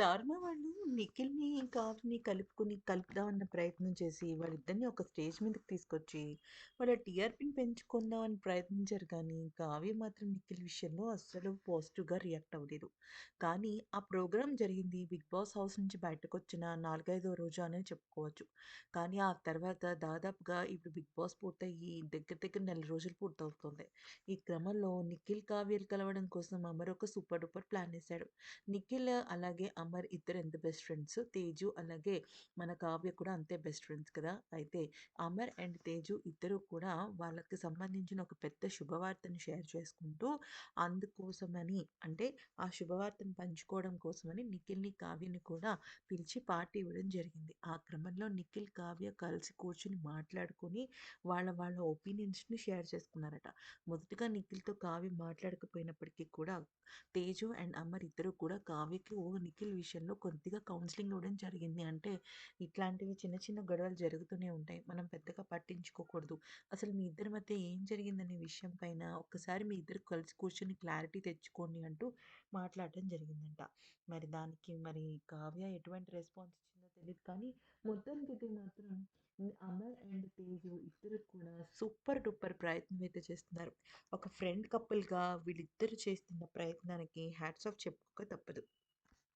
స్టార్మా వాళ్ళు నిఖిల్‌ని, కావ్యని కలుపుకొని కలుపుదామన్న ప్రయత్నం చేసి, వాళ్ళిద్దరిని ఒక స్టేజ్ మీదకి తీసుకొచ్చి, వాళ్ళ టీఆర్‌పీని పెంచుకుందామని ప్రయత్నించారు కానీ, కావ్య మాత్రం నిఖిల్ విషయంలో అస్సలు పాజిటివ్‌గా రియాక్ట్ అవ్వలేదు. కానీ, ఆ ప్రోగ్రాం జరిగింది బిగ్ బాస్ హౌస్ నుంచి బయటకొచ్చిన నాలుగైదో రోజు అనే చెప్పుకోవచ్చు. కానీ, ఆ తర్వాత దాదాపుగా ఇప్పుడు బిగ్ బాస్ పూర్తయ్యి దగ్గర దగ్గర నెల రోజులు పూర్తవుతుంది. ఈ క్రమంలో నిఖిల్, కావ్యలు కలవడం కోసం అమర్ ఒక సూపర్ డూపర్ ప్లాన్ వేశాడు నిఖిల్ అలాగే అమర్ ఇద్దరు ఎంత బెస్ట్ ఫ్రెండ్స్, తేజు అలాగే మన కావ్య కూడా అంతే బెస్ట్ ఫ్రెండ్స్ కదా! అయితే అమర్ అండ్ తేజు ఇద్దరు కూడా వాళ్ళకి సంబంధించిన ఒక పెద్ద శుభవార్తను షేర్ చేసుకుంటూ, అందుకోసమని అంటే ఆ శుభవార్తను పంచుకోవడం కోసమని నిఖిల్‌ని, కావ్యని కూడా పిలిచి పార్టీ ఇవ్వడం జరిగింది. ఆ క్రమంలో నిఖిల్, కావ్య కలిసి కూర్చుని మాట్లాడుకొని వాళ్ళ వాళ్ళ ఒపీనియన్స్‌ని షేర్ చేసుకున్నారట. మొదటగా నిఖిల్‌తో కావ్య మాట్లాడకపోయినప్పటికీ కూడా తేజు అండ్ అమర్ ఇద్దరు కూడా కావ్యకి ఓ నిఖిల్ విషయంలో కొద్దిగా కౌన్సిలింగ్ ఇవ్వడం జరిగింది. అంటే ఇట్లాంటివి చిన్న చిన్న గొడవలు జరుగుతూనే ఉంటాయి. మనం పెద్దగా పట్టించుకోకూడదు. అసలు మీ ఇద్దరి మధ్య ఏం జరిగిందనే విషయం పైన ఒక్కసారి మీ ఇద్దరు కలిసి కూర్చొని క్లారిటీ తెచ్చుకోండి అంటూ మాట్లాడడం జరిగిందంట. మరి దానికి మరి కావ్య ఎటువంటి రెస్పాన్స్ ఇచ్చిందో తెలియదు కానీ, మొత్తానికైతే మాత్రం అమర్ అండ్ తేజు ఇద్దరు కూడా సూపర్ డూపర్ ప్రయత్నం అయితే చేస్తున్నారు. ఒక ఫ్రెండ్ కపుల్‌గా వీళ్ళిద్దరు చేస్తున్న ప్రయత్నానికి హ్యాట్స్ ఆఫ్ చెప్పుకోక తప్పదు.